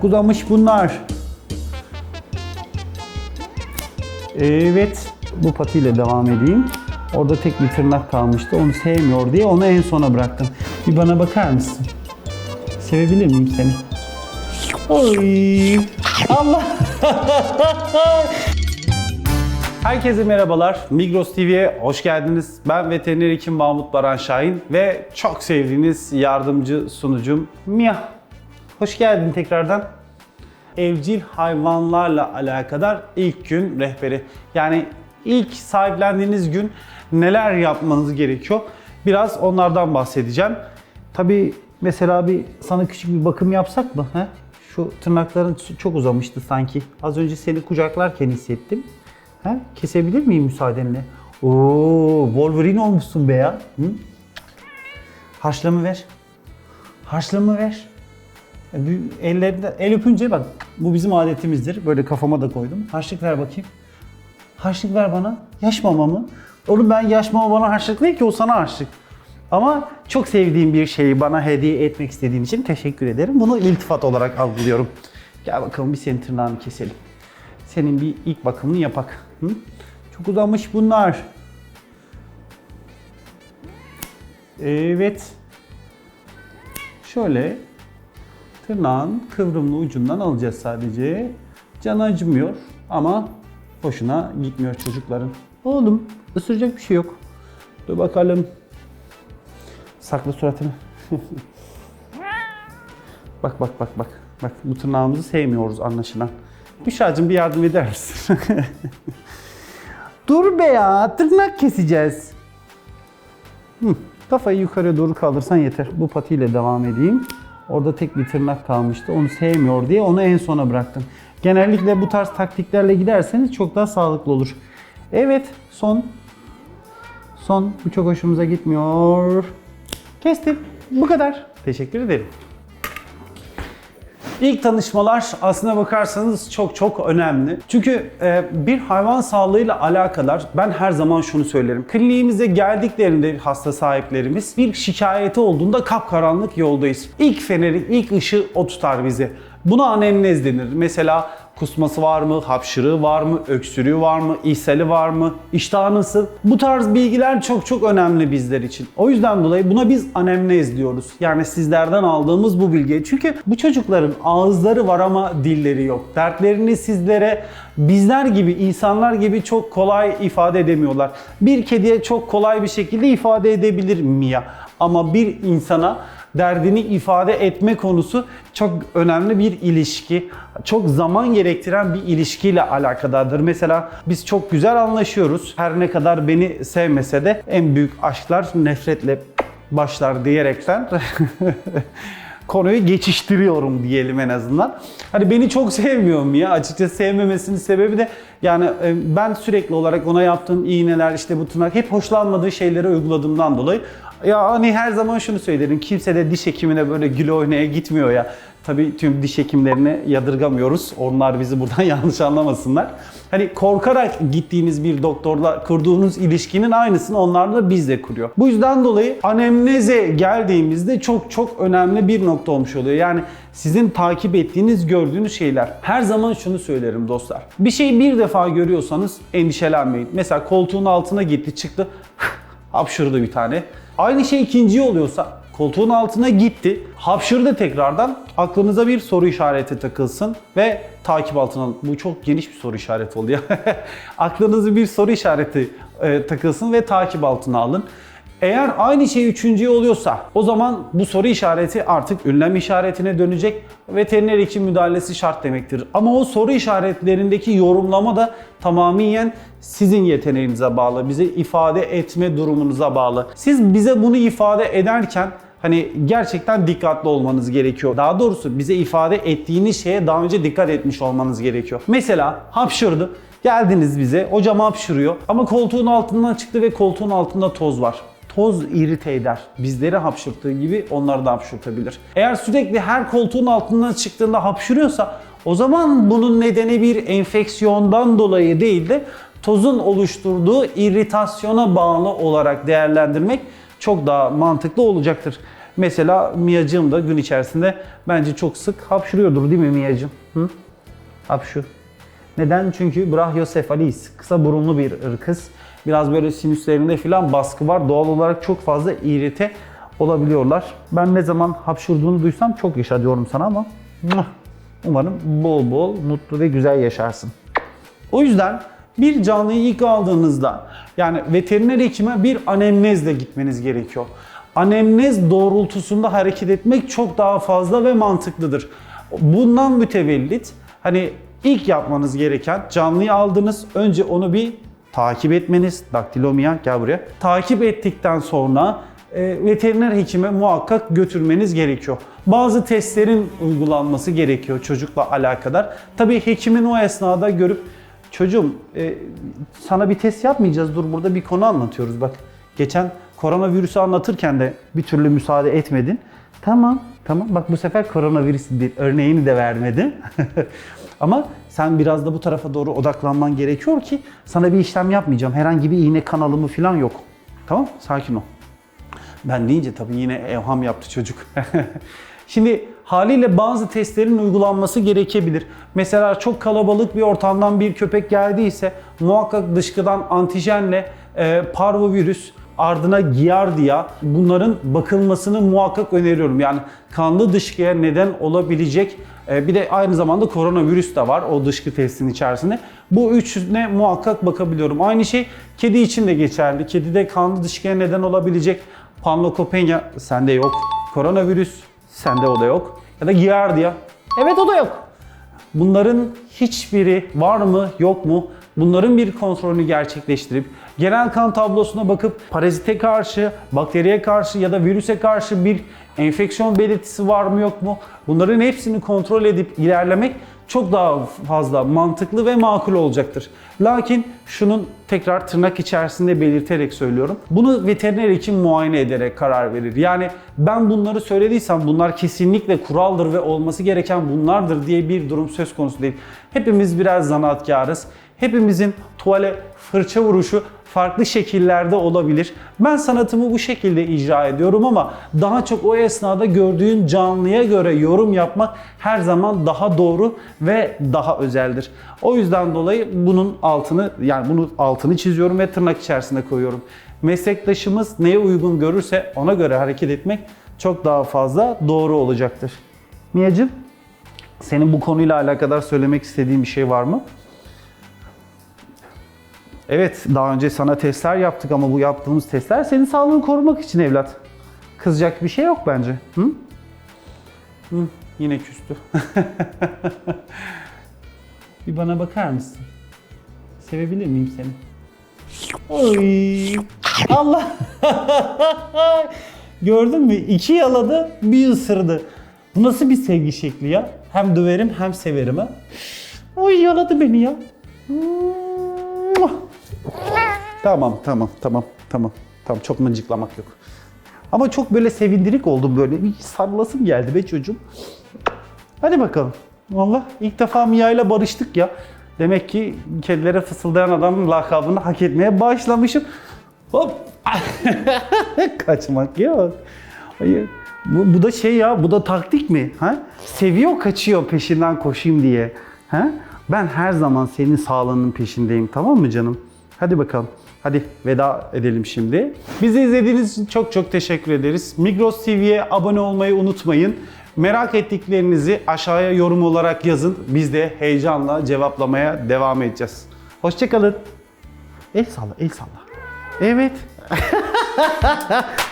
Çok uzamış bunlar. Evet. Bu patiyle devam edeyim. Orada tek bir tırnak kalmıştı. Onu sevmiyor diye onu en sona bıraktım. Bir bana bakar mısın? Sevebilir miyim seni? Oy. Allah. Herkese merhabalar. Migros TV'ye hoş geldiniz. Ben veteriner hekim Mahmut Baran Şahin ve çok sevdiğiniz yardımcı sunucum Mia. Hoş geldin tekrardan. Evcil hayvanlarla alakadar ilk gün rehberi. Yani ilk sahiplendiğiniz gün neler yapmanız gerekiyor? Biraz onlardan bahsedeceğim. Tabii mesela bir sana küçük bir bakım yapsak mı? He? Şu tırnakların çok uzamıştı sanki. Az önce seni kucaklarken hissettim. He? Kesebilir miyim müsaadenle? Oo, Wolverine olmuşsun be ya. Hı? Harçlığımı ver. Harçlığımı ver. E, bir Ellerinde, el öpünce bak bu bizim adetimizdir. Böyle kafama da koydum. Harçlık ver bakayım. Harçlık ver bana. Yaş mama mı? Oğlum ben yaş mama bana harçlık değil ki o sana harçlık. Ama çok sevdiğim bir şeyi bana hediye etmek istediğin için teşekkür ederim. Bunu iltifat olarak algılıyorum. Gel bakalım bir senin tırnağını keselim. Senin bir ilk bakımını yapak. Hı? Çok uzamış bunlar. Evet. Şöyle tırnağın kıvrımlı ucundan alacağız sadece. Can acımıyor ama hoşuna gitmiyor çocukların. Oğlum ısıracak bir şey yok. Dur bakalım. Sakla suratını. bak bak bak bak. Bak bu tırnağımızı sevmiyoruz anlaşılan. Büşra'cığım bir yardım eder misin? Dur be ya tırnak keseceğiz. Hı, kafayı yukarı doğru kaldırsan yeter. Bu patiyle devam edeyim. Orada tek bir tırnak kalmıştı. Onu sevmiyor diye onu en sona bıraktım. Genellikle bu tarz taktiklerle giderseniz çok daha sağlıklı olur. Evet son. Son. Bu çok hoşumuza gitmiyor. Kestim. Bu kadar. Teşekkür ederim. İlk tanışmalar aslına bakarsanız çok çok önemli. Çünkü e, bir hayvan sağlığıyla alakadar ben her zaman şunu söylerim. Kliniğimize geldiklerinde hasta sahiplerimiz bir şikayeti olduğunda kapkaranlık yoldayız. İlk feneri, ilk ışığı o tutar bizi. Buna anemnez denir. Mesela kusması var mı, hapşırığı var mı, öksürüğü var mı, ishali var mı, iştahı nasıl? Bu tarz bilgiler çok çok önemli bizler için. O yüzden dolayı buna biz anemnez diyoruz. Yani sizlerden aldığımız bu bilgi. Çünkü bu çocukların ağızları var ama dilleri yok. Dertlerini sizlere bizler gibi, insanlar gibi çok kolay ifade edemiyorlar. Bir kediye çok kolay bir şekilde ifade edebilir Mia. Ama bir insana derdini ifade etme konusu çok önemli bir ilişki. Çok zaman gerektiren bir ilişkiyle alakadardır. Mesela biz çok güzel anlaşıyoruz. Her ne kadar beni sevmese de en büyük aşklar nefretle başlar diyerekten konuyu geçiştiriyorum diyelim en azından. Hani beni çok sevmiyorum ya. Açıkçası sevmemesinin sebebi de yani e, ben sürekli olarak ona yaptığım iğneler işte bu tırnak hep hoşlanmadığı şeyleri uyguladığımdan dolayı ya hani her zaman şunu söylerim. Kimse de diş hekimine böyle gül oynaya gitmiyor ya. Tabii tüm diş hekimlerini yadırgamıyoruz. Onlar bizi buradan yanlış anlamasınlar. Hani korkarak gittiğiniz bir doktorla kurduğunuz ilişkinin aynısını onlarla biz de kuruyor. Bu yüzden dolayı anemneze geldiğimizde çok çok önemli bir nokta olmuş oluyor. Yani sizin takip ettiğiniz, gördüğünüz şeyler. Her zaman şunu söylerim dostlar. Bir şeyi bir defa görüyorsanız endişelenmeyin. Mesela koltuğun altına gitti, çıktı. hapşırdı bir tane. Aynı şey ikinci oluyorsa koltuğun altına gitti, hapşırdı tekrardan. Aklınıza bir soru işareti takılsın ve takip altına alın. Bu çok geniş bir soru işareti oluyor. Aklınıza bir soru işareti e, takılsın ve takip altına alın. Eğer aynı şey üçüncü oluyorsa o zaman bu soru işareti artık ünlem işaretine dönecek. Veteriner için müdahalesi şart demektir. Ama o soru işaretlerindeki yorumlama da tamamen sizin yeteneğinize bağlı. Bize ifade etme durumunuza bağlı. Siz bize bunu ifade ederken hani gerçekten dikkatli olmanız gerekiyor. Daha doğrusu bize ifade ettiğiniz şeye daha önce dikkat etmiş olmanız gerekiyor. Mesela hapşırdı. Geldiniz bize, hocam hapşırıyor ama koltuğun altından çıktı ve koltuğun altında toz var toz irite eder. Bizleri hapşırttığı gibi onları da hapşırtabilir. Eğer sürekli her koltuğun altından çıktığında hapşırıyorsa o zaman bunun nedeni bir enfeksiyondan dolayı değil de tozun oluşturduğu irritasyona bağlı olarak değerlendirmek çok daha mantıklı olacaktır. Mesela Mia'cığım da gün içerisinde bence çok sık hapşırıyordur değil mi Mia'cığım? Hı? Hapşu. Neden? Çünkü brachiocephalis, kısa burunlu bir kız. Biraz böyle sinüslerinde falan baskı var. Doğal olarak çok fazla irite olabiliyorlar. Ben ne zaman hapşurduğunu duysam çok yaşa diyorum sana ama umarım bol bol mutlu ve güzel yaşarsın. O yüzden bir canlıyı ilk aldığınızda yani veteriner hekime bir anemnezle gitmeniz gerekiyor. Anemnez doğrultusunda hareket etmek çok daha fazla ve mantıklıdır. Bundan mütevellit hani ilk yapmanız gereken canlıyı aldınız. Önce onu bir takip etmeniz. Daktilomia gel buraya. Takip ettikten sonra e, veteriner hekime muhakkak götürmeniz gerekiyor. Bazı testlerin uygulanması gerekiyor çocukla alakadar. Tabii hekimin o esnada görüp çocuğum e, sana bir test yapmayacağız dur burada bir konu anlatıyoruz bak. Geçen koronavirüsü anlatırken de bir türlü müsaade etmedin. Tamam tamam bak bu sefer koronavirüs bir örneğini de vermedi. Ama sen biraz da bu tarafa doğru odaklanman gerekiyor ki sana bir işlem yapmayacağım. Herhangi bir iğne kanalımı falan yok. Tamam sakin ol. Ben deyince tabii yine evham yaptı çocuk. Şimdi haliyle bazı testlerin uygulanması gerekebilir. Mesela çok kalabalık bir ortamdan bir köpek geldiyse muhakkak dışkıdan antijenle e, parvovirüs ardına giardia bunların bakılmasını muhakkak öneriyorum. Yani kanlı dışkıya neden olabilecek e, bir de aynı zamanda koronavirüs de var o dışkı testinin içerisinde. Bu üçüne muhakkak bakabiliyorum. Aynı şey kedi için de geçerli. Kedide kanlı dışkıya neden olabilecek Panlokopenia sende yok. Koronavirüs sende o da yok. Ya da Giardia. Evet o da yok. Bunların hiçbiri var mı yok mu? Bunların bir kontrolünü gerçekleştirip genel kan tablosuna bakıp parazite karşı, bakteriye karşı ya da virüse karşı bir enfeksiyon belirtisi var mı yok mu? Bunların hepsini kontrol edip ilerlemek çok daha fazla mantıklı ve makul olacaktır. Lakin şunun tekrar tırnak içerisinde belirterek söylüyorum. Bunu veteriner hekim muayene ederek karar verir. Yani ben bunları söylediysem bunlar kesinlikle kuraldır ve olması gereken bunlardır diye bir durum söz konusu değil. Hepimiz birer zanaatkarız. Hepimizin tuvale fırça vuruşu farklı şekillerde olabilir. Ben sanatımı bu şekilde icra ediyorum ama daha çok o esnada gördüğün canlıya göre yorum yapmak her zaman daha doğru ve daha özeldir. O yüzden dolayı bunun altını yani bunu altını çiziyorum ve tırnak içerisinde koyuyorum. Meslektaşımız neye uygun görürse ona göre hareket etmek çok daha fazla doğru olacaktır. Miyacım, senin bu konuyla alakadar söylemek istediğin bir şey var mı? Evet, daha önce sana testler yaptık ama bu yaptığımız testler senin sağlığını korumak için evlat. Kızacak bir şey yok bence. Hı? Hı, yine küstü. bir bana bakar mısın? Sevebilir miyim seni? Oy. Allah. Gördün mü? İki yaladı, bir ısırdı. Bu nasıl bir sevgi şekli ya? Hem döverim hem severim ha. Oy yaladı beni ya. Tamam, tamam, tamam, tamam. Tamam, çok mıncıklamak yok. Ama çok böyle sevindirik oldum böyle. Bir sarılasım geldi be çocuğum. Hadi bakalım. Valla ilk defa Mia ile barıştık ya. Demek ki kedilere fısıldayan adamın lakabını hak etmeye başlamışım. Hop. Kaçmak yok. Hayır. Bu, bu da şey ya, bu da taktik mi? Ha? Seviyor kaçıyor peşinden koşayım diye. Ha? Ben her zaman senin sağlığının peşindeyim tamam mı canım? Hadi bakalım. Hadi veda edelim şimdi. Bizi izlediğiniz için çok çok teşekkür ederiz. Migros TV'ye abone olmayı unutmayın. Merak ettiklerinizi aşağıya yorum olarak yazın. Biz de heyecanla cevaplamaya devam edeceğiz. Hoşçakalın. El salla, el salla. Evet.